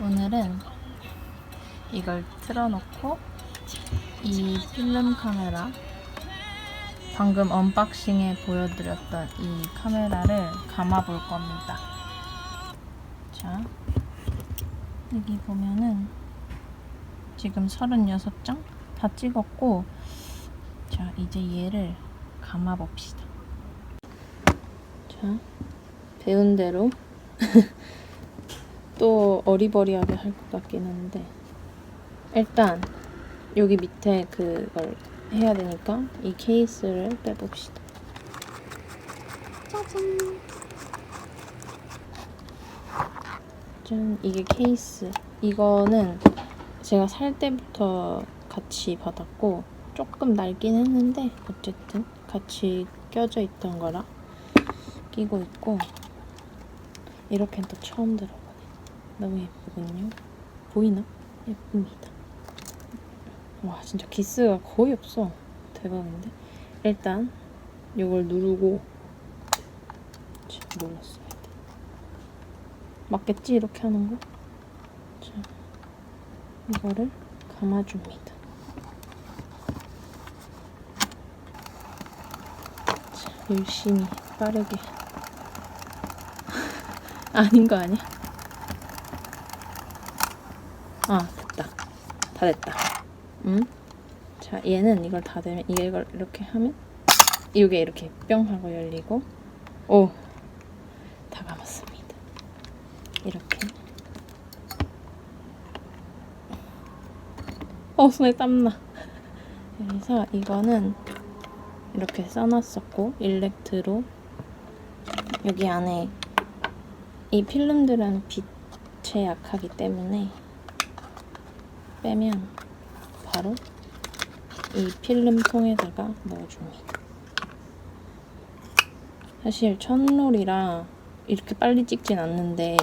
오늘은 이걸 틀어놓고 이 필름 카메라 방금 언박싱에 보여드렸던 이 카메라를 감아 볼 겁니다. 자, 여기 보면은 지금 36장 다 찍었고 자, 이제 얘를 감아 봅시다. 자, 배운 대로 또 어리버리하게 할 것 같긴 한데 일단 여기 밑에 그걸 해야 되니까 이 케이스를 빼봅시다. 짜잔. 짠, 이게 케이스. 이거는 제가 살 때부터 같이 받았고 조금 낡긴 했는데 어쨌든 같이 껴져 있던 거라 끼고 있고 이렇게는 또 처음 들어보네. 너무 예쁘군요. 보이나? 예쁩니다. 와 진짜 기스가 거의 없어. 대박인데. 일단 이걸 누르고 자, 눌렀어야 돼. 맞겠지 이렇게 하는 거? 자 이거를 감아줍니다. 자 열심히 빠르게 아닌 거 아니야? 아 됐다. 다 됐다. 음? 자 얘는 이걸 다 되면 이게 이걸 이렇게 하면? 이게 이렇게 뿅 하고 열리고. 오. 다 감았습니다. 이렇게. 어 손에 땀나. 그래서 이거는 이렇게 써놨었고 일렉트로. 여기 안에 이 필름들은 빛에 약하기 때문에 빼면 바로 이 필름 통에다가 넣어줍니다. 사실 첫롤이라 이렇게 빨리 찍진 않는데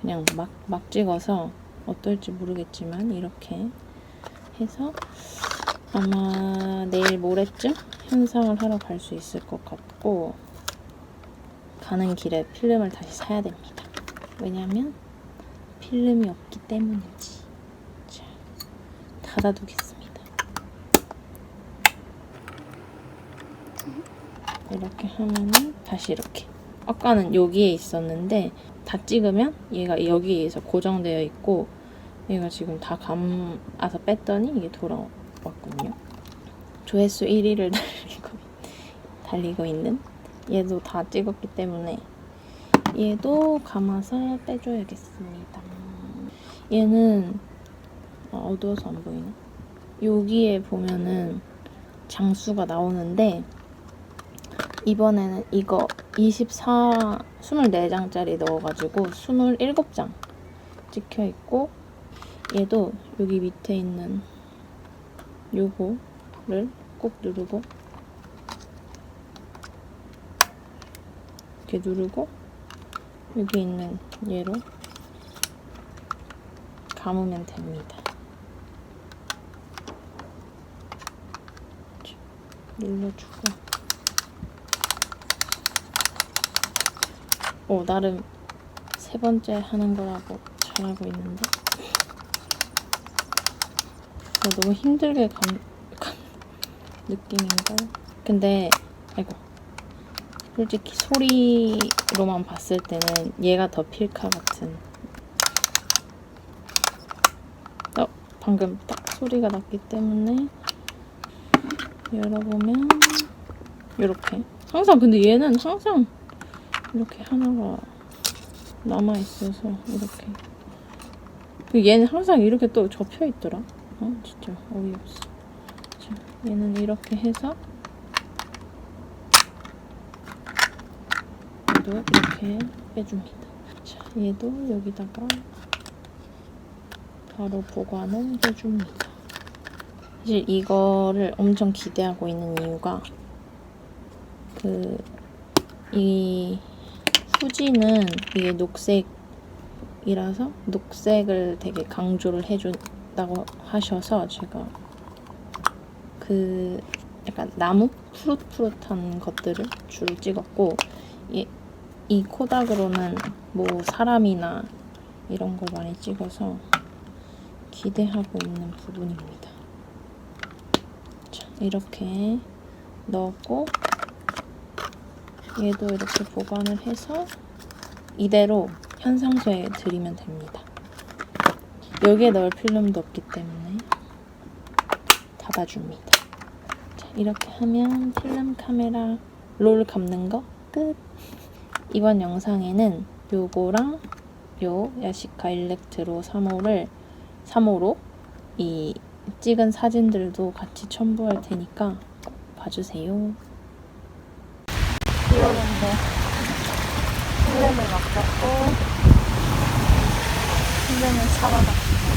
그냥 막, 막 찍어서 어떨지 모르겠지만 이렇게 해서 아마 내일 모레쯤 현상을 하러 갈 수 있을 것 같고 가는 길에 필름을 다시 사야 됩니다. 왜냐면 필름이 없기 때문이지. 자, 닫아두겠습니다. 이렇게 하면은 다시 이렇게. 아까는 여기에 있었는데 다 찍으면 얘가 여기에서 고정되어 있고 얘가 지금 다 감아서 뺐더니 이게 돌아왔거든요. 조회수 1위를 달리고 달리고 있는 얘도 다 찍었기 때문에 얘도 감아서 빼줘야겠습니다. 얘는 어, 어두워서 안 보이나? 여기에 보면은 장수가 나오는데 이번에는 이거 24, 24장짜리 넣어가지고 27장 찍혀 있고 얘도 여기 밑에 있는 요거를 꼭 누르고 이렇게 누르고 여기 있는 얘로 감으면 됩니다. 눌러주고. 오 나름 세 번째 하는 거라고 잘하고 있는데. 어, 너무 힘들게 감, 감 느낌인걸. 근데 아이고. 솔직히 소리로만 봤을 때는 얘가 더 필카 같은. 어, 방금 딱 소리가 났기 때문에 열어보면 이렇게. 항상 근데 얘는 항상 이렇게 하나가 남아 있어서 이렇게. 그 얘는 항상 이렇게 또 접혀 있더라. 어, 진짜 어이없어. 자, 얘는 이렇게 해서 얘도 이렇게 빼줍니다. 자, 얘도 여기다가 바로 보관을 해줍니다. 사실 이거를 엄청 기대하고 있는 이유가 그 이 후지는 이게 녹색이라서 녹색을 되게 강조를 해준다고 하셔서 제가 그 약간 나무 푸릇푸릇한 것들을 줄 찍었고 이, 이 코닥으로는 뭐 사람이나 이런 걸 많이 찍어서 기대하고 있는 부분입니다. 자, 이렇게 넣었고 얘도 이렇게 보관을 해서 이대로 현상소에 드리면 됩니다. 여기에 넣을 필름도 없기 때문에 닫아줍니다. 자, 이렇게 하면 필름 카메라 롤 감는 거 끝. 이번 영상에는 요거랑 요 야시카 일렉트로 3호를 3호로 이 찍은 사진들도 같이 첨부할 테니까 꼭 봐주세요. 이러는데 필름을 막 잡고 필름을 사러 갔습니다.